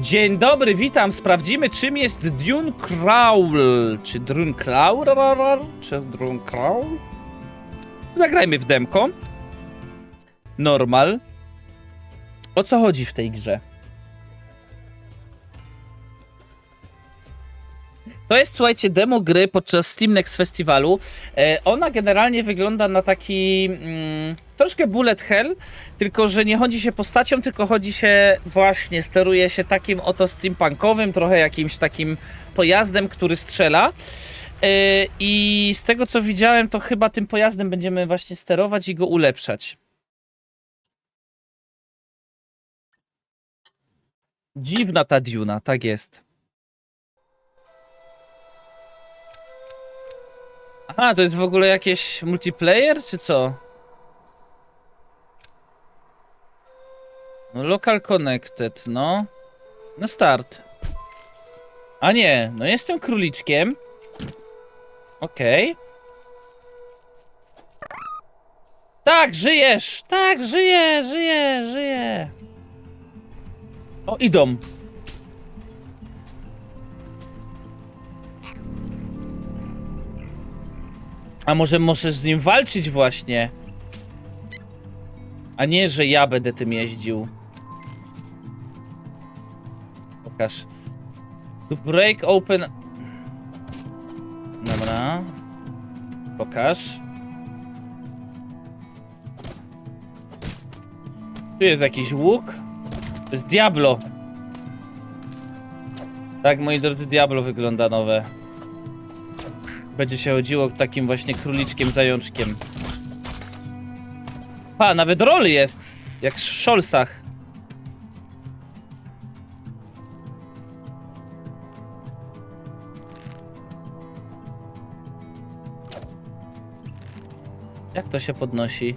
Dzień dobry, witam. Sprawdzimy, czym jest Dune Crawl. Czy Drun Crawl? Czy Drun Crawl? Zagrajmy w demko. Normal. O co chodzi w tej grze? To jest, słuchajcie, demo gry podczas Steam Next Festiwalu. E, ona generalnie wygląda na taki mm, troszkę bullet hell, tylko że nie chodzi się postacią, tylko chodzi się właśnie, steruje się takim oto steampunkowym, trochę jakimś takim pojazdem, który strzela. E, I z tego co widziałem, to chyba tym pojazdem będziemy właśnie sterować i go ulepszać. Dziwna ta Duna, tak jest. Aha, to jest w ogóle jakieś multiplayer, czy co? No, local connected, no. No start. A nie, no jestem króliczkiem. Okej. Tak, żyjesz! Tak, żyję, żyję, żyję. O, idą. A może możesz z nim walczyć właśnie? A nie, że ja będę tym jeździł. Pokaż. To break open... Dobra. Pokaż. Tu jest jakiś łuk. To jest Diablo. Tak, moi drodzy, Diablo wygląda nowe. Będzie się chodziło takim właśnie króliczkiem zajączkiem. Pa, nawet rol jest! Jak w szolsach. Jak to się podnosi?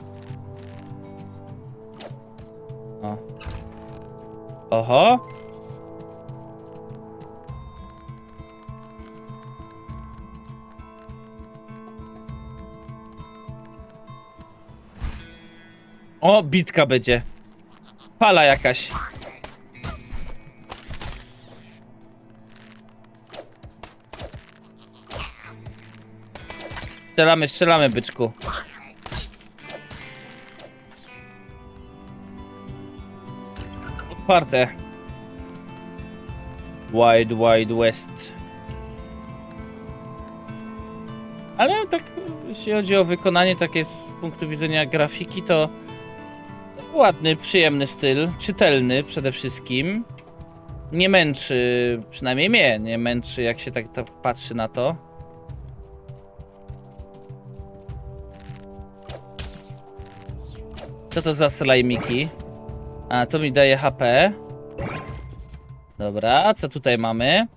O. Oho! O, bitka będzie. Pala jakaś. Strzelamy, strzelamy, byczku. Otwarte. Wide, wide west. Ale tak, jeśli chodzi o wykonanie takie z punktu widzenia grafiki, to ładny, przyjemny styl, czytelny przede wszystkim. Nie męczy, przynajmniej mnie, nie męczy jak się tak, tak patrzy na to. Co to za slajmiki? A, to mi daje HP. Dobra, co tutaj mamy?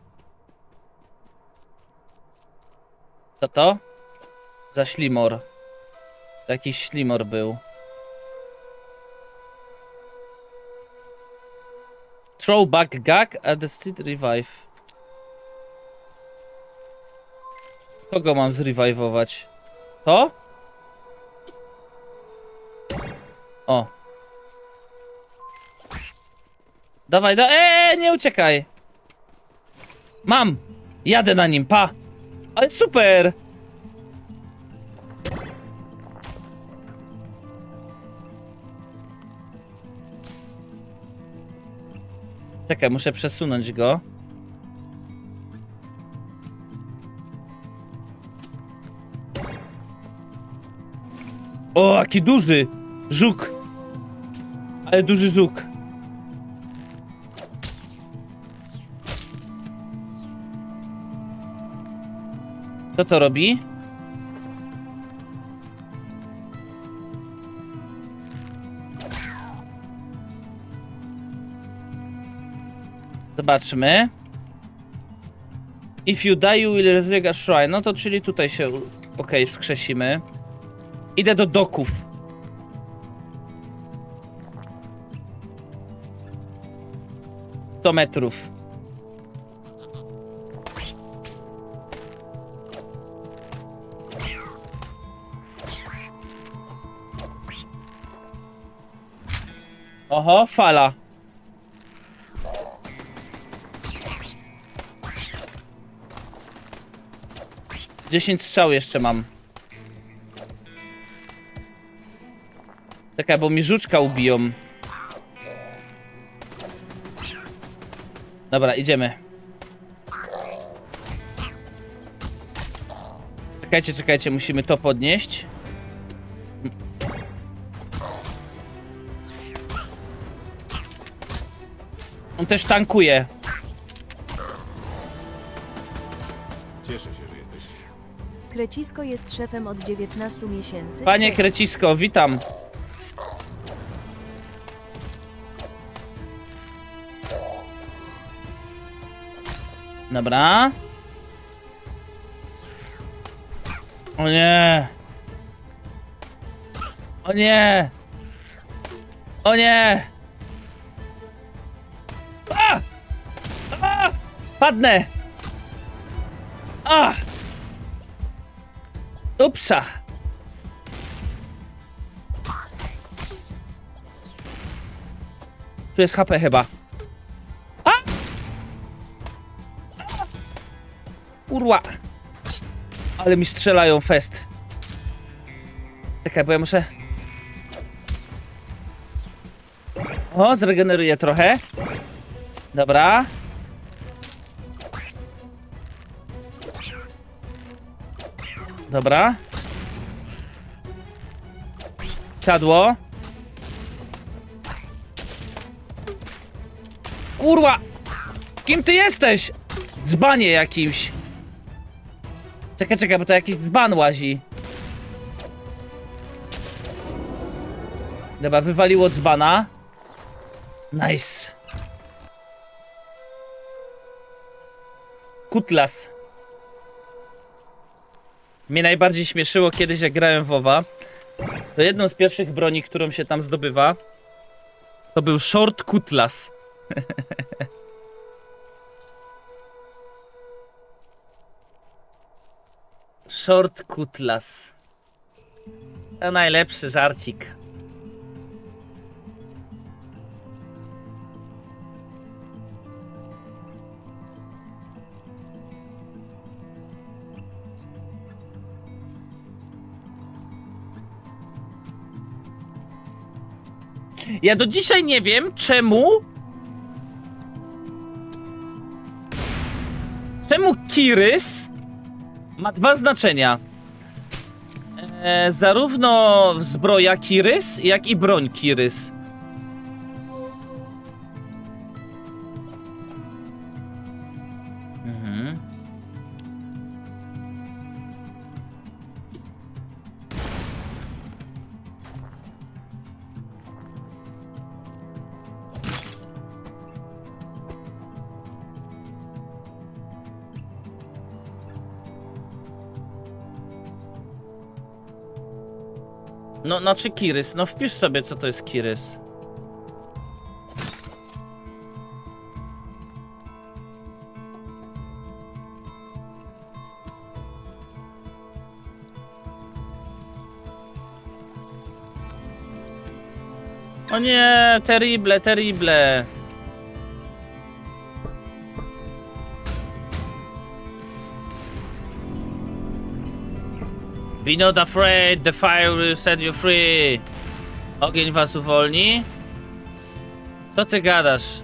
Co to? Za ślimor. To jakiś ślimor był. Throwback gag at the street revive. Kogo mam zrevivować? To? O. Dawaj, da eee, nie uciekaj. Mam. Jadę na nim, pa. Ale super. Czekaj, muszę przesunąć go. O, jaki duży! Żuk! Ale duży żuk. Co to robi? Zobaczmy. If you die, you will resurrect a shrine. No to czyli tutaj się, okej, okay, wskrzesimy. Idę do doków. Sto metrów. Oho, fala. 10 strzał jeszcze mam. Czekaj, bo mi żuczka ubiją. Dobra, idziemy. Czekajcie, czekajcie, musimy to podnieść. On też tankuje. Krecisko jest szefem od 19 miesięcy. Panie. Krecisko, witam. Dobra. O nie. O nie. O nie. A! A! Padnę. A! Upsa. Tu jest HP chyba. A! Urła. Ale mi strzelają fest. Czekaj, bo ja muszę... O, zregeneruję trochę. Dobra. Dobra. Siadło. Kurwa! Kim ty jesteś? Dzbanie jakimś. Czekaj, czekaj, bo to jakiś dzban łazi. Dobra, wywaliło dzbana. Nice. Kutlas. Mnie najbardziej śmieszyło kiedyś, jak grałem w WoWa. To jedną z pierwszych broni, którą się tam zdobywa, to był short kutlas. Short kutlas. To najlepszy żarcik. Ja do dzisiaj nie wiem, czemu. Czemu Kirys ma dwa znaczenia. E, zarówno zbroja Kirys, jak i broń Kirys. No, znaczy Kirys. No wpisz sobie, co to jest Kirys. O nie, terrible, terrible. Be not afraid, the fire will set you free. Ogień was uwolni. Co ty gadasz?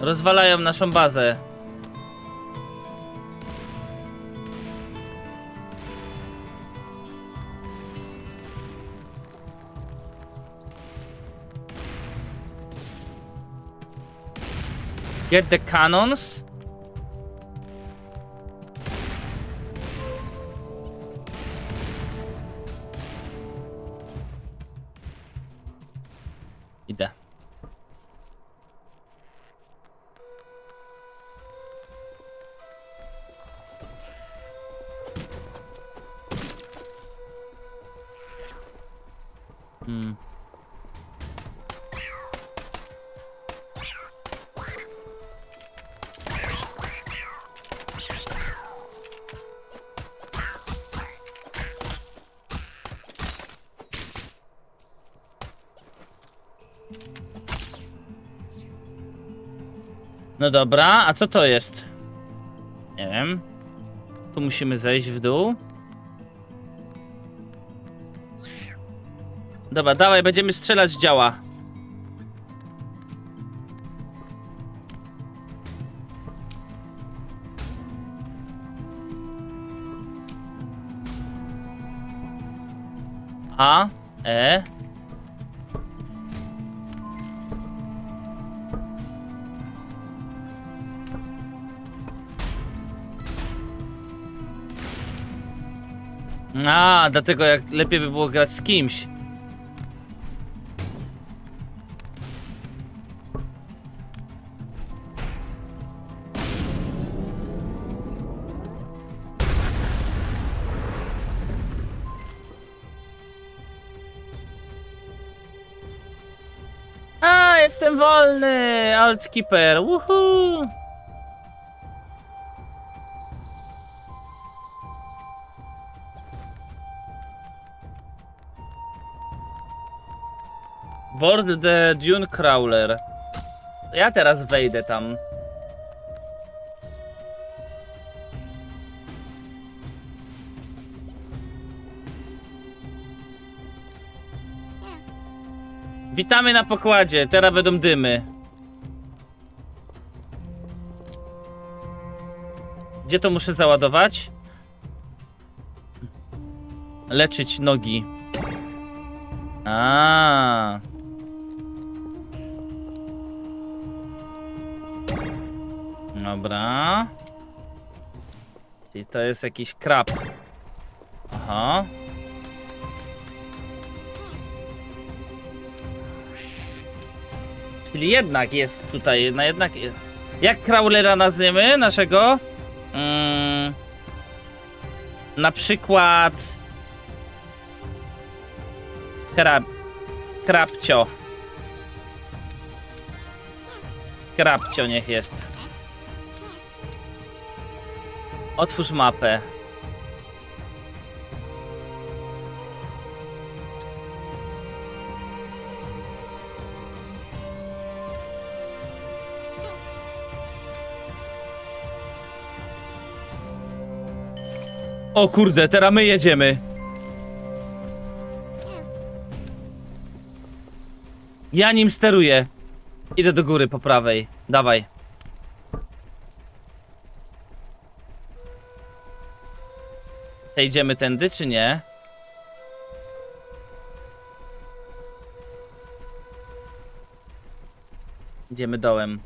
Rozwalają naszą bazę. Get the cannons. No dobra, a co to jest? Nie wiem. Tu musimy zejść w dół. Dobra, dawaj, będziemy strzelać z działa. A, A, dlatego jak lepiej by było grać z kimś. A, jestem wolny! Altkeeper, woohoo! Board the Dune Crawler. Ja teraz wejdę tam. Witamy na pokładzie, teraz będą dymy. Gdzie to muszę załadować? Leczyć nogi. A. Dobra. I to jest jakiś krab. Aha. Czyli jednak jest tutaj, na jednak... Jak Crawlera nazwiemy naszego? Mm, na przykład... Krab... Krabcio. Krabcio niech jest. Otwórz mapę. O kurde, teraz my jedziemy. Ja nim steruję. Idę do góry po prawej. Dawaj. Zejdziemy tędy, czy nie? Idziemy dołem.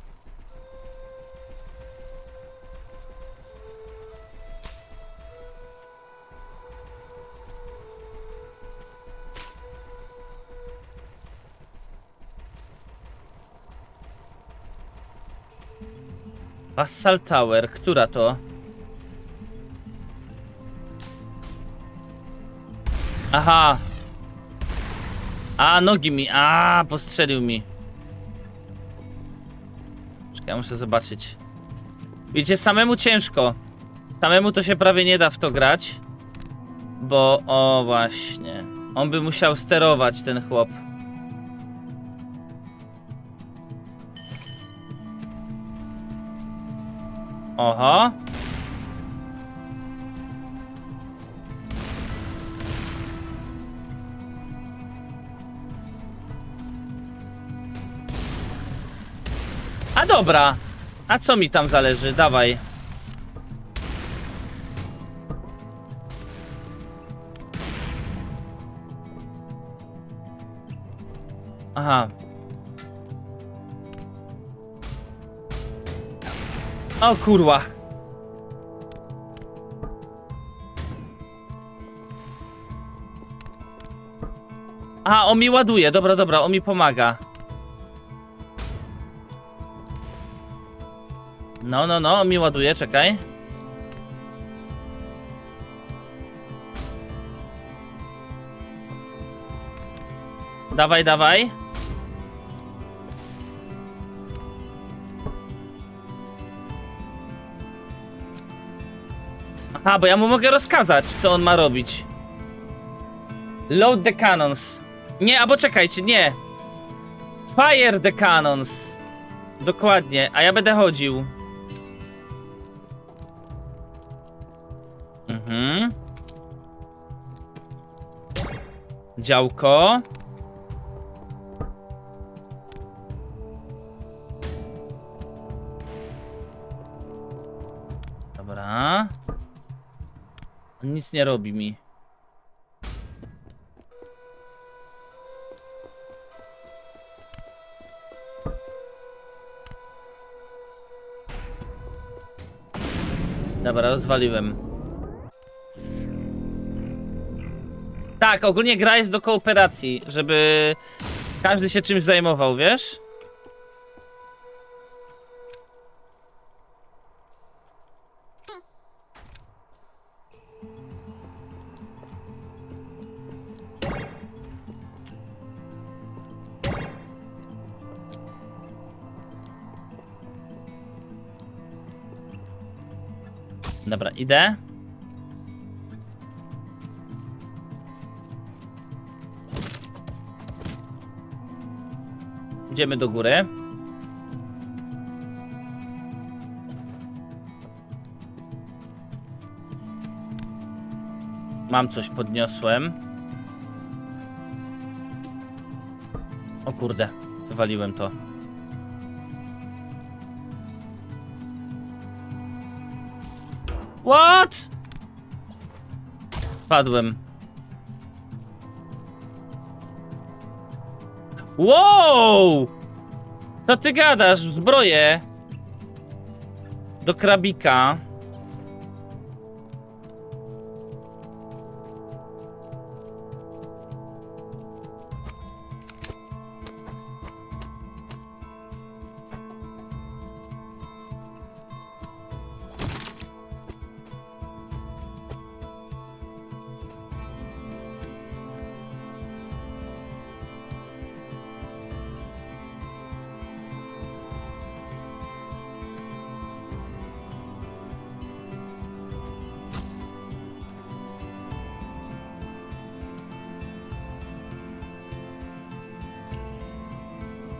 Vassal Tower, która to? Aha. A, nogi mi. A, postrzelił mi. Czekaj, muszę zobaczyć. Wiecie, samemu ciężko. Samemu to się prawie nie da w to grać. Bo, o właśnie. On by musiał sterować, ten chłop. Oho. Dobra. A co mi tam zależy? Dawaj. Aha. O kurwa. On mi ładuje. Dobra, dobra, on mi pomaga. No, no, no, mi ładuje, czekaj. Dawaj, dawaj. Aha, bo ja mu mogę rozkazać, co on ma robić. Load the cannons. Nie, albo czekajcie, nie. Fire the cannons. Dokładnie, a ja będę chodził. Mhm. Działko. Dobra. On nic nie robi mi. Dobra, rozwaliłem. Tak, ogólnie gra jest do kooperacji, żeby każdy się czymś zajmował, wiesz? Dobra, idę. Idziemy do góry. Mam coś, podniosłem. O kurde, wywaliłem to. What? Padłem. Wow! Co ty gadasz? Zbroję. Do krabika.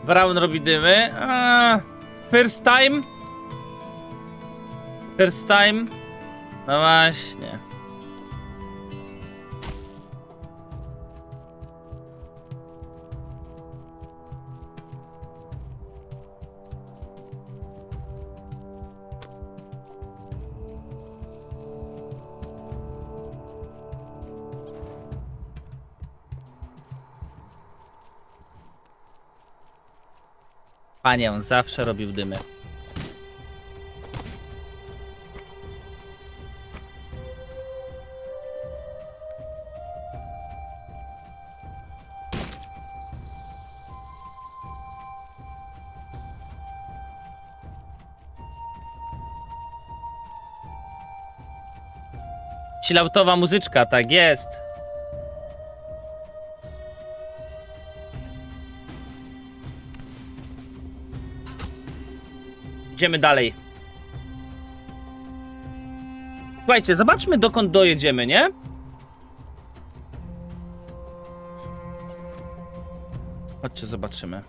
Brown robi dymy. First time? First time? No właśnie. Panie, on zawsze robił dymy. Chilloutowa muzyczka, tak jest. Idziemy dalej. Słuchajcie, zobaczmy dokąd dojedziemy, nie? Chodźcie, zobaczymy.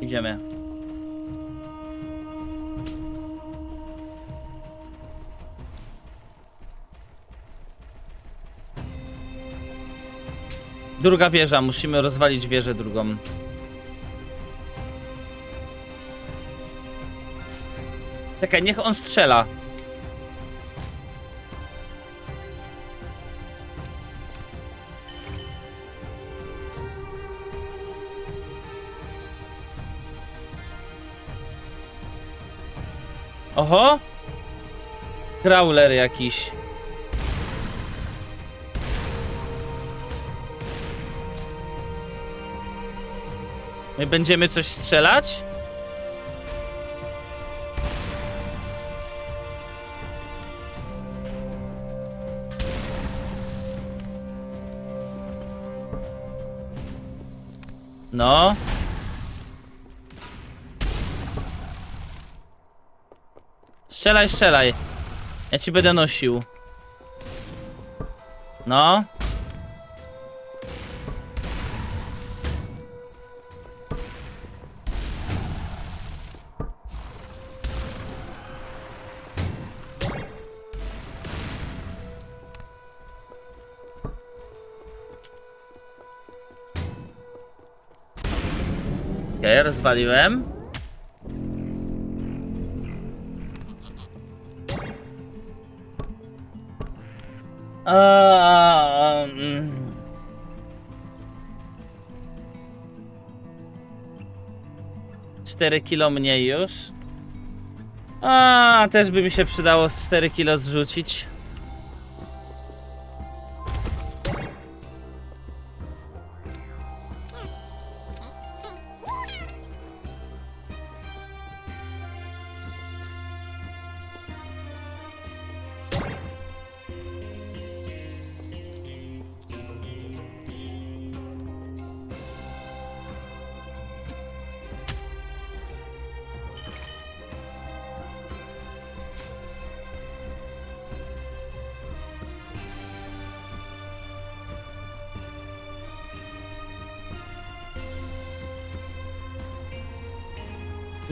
Idziemy. Druga wieża, musimy rozwalić wieżę drugą. Czekaj, niech on strzela. Oho! Crawler jakiś. My będziemy coś strzelać? No. Strzelaj, strzelaj. Ja ci będę nosił. No. Okej, rozwaliłem. A, mm. Cztery kilo mniej już. A, też by mi się przydało z 4 kilo zrzucić.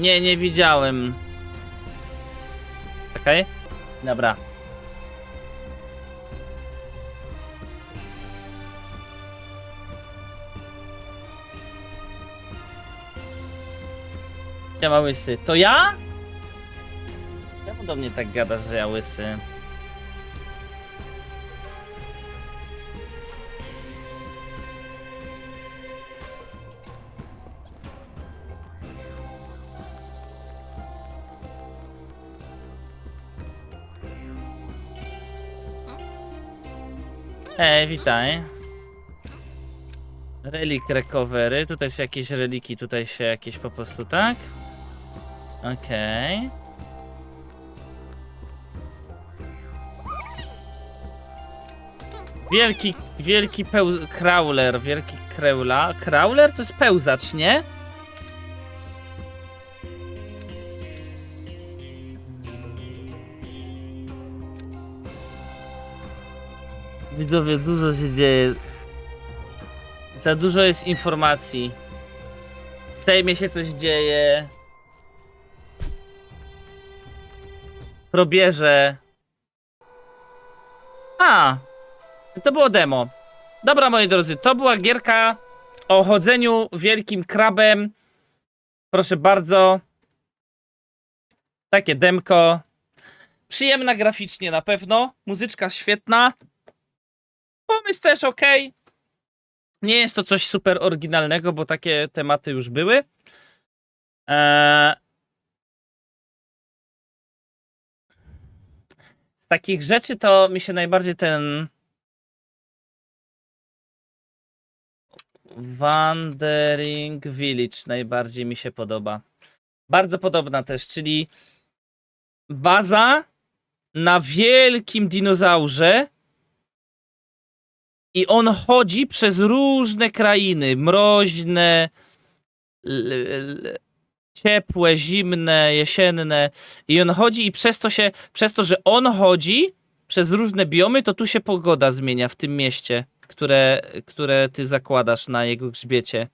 Nie, nie widziałem. Okej. Dobra. Siema łysy. To ja? Czemu do mnie tak gada, że ja łysy? Hej, witaj. Relik recovery. Tutaj są jakieś reliki, tutaj się jakieś po prostu, tak? Okej. Wielki, wielki peł... Crawler, wielki kreula. Crawler to jest pełzacz, nie? Widzowie, dużo się dzieje. Za dużo jest informacji. W Sejmie się coś dzieje. Probierze. A, to było demo. Dobra, moi drodzy, to była gierka o chodzeniu wielkim krabem. Proszę bardzo. Takie demko. Przyjemna graficznie na pewno. Muzyczka świetna. Pomysł też ok. Nie jest to coś super oryginalnego, bo takie tematy już były. Eee... Z takich rzeczy to mi się najbardziej ten. Wandering Village najbardziej mi się podoba. Bardzo podobna też, czyli baza na wielkim dinozaurze. I on chodzi przez różne krainy, mroźne, ciepłe, zimne, jesienne. I on chodzi i przez to się, przez to, że on chodzi przez różne biomy, to tu się pogoda zmienia w tym mieście, które, które ty zakładasz na jego grzbiecie.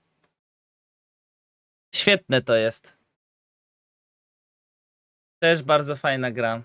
Świetne to jest. Też bardzo fajna gra.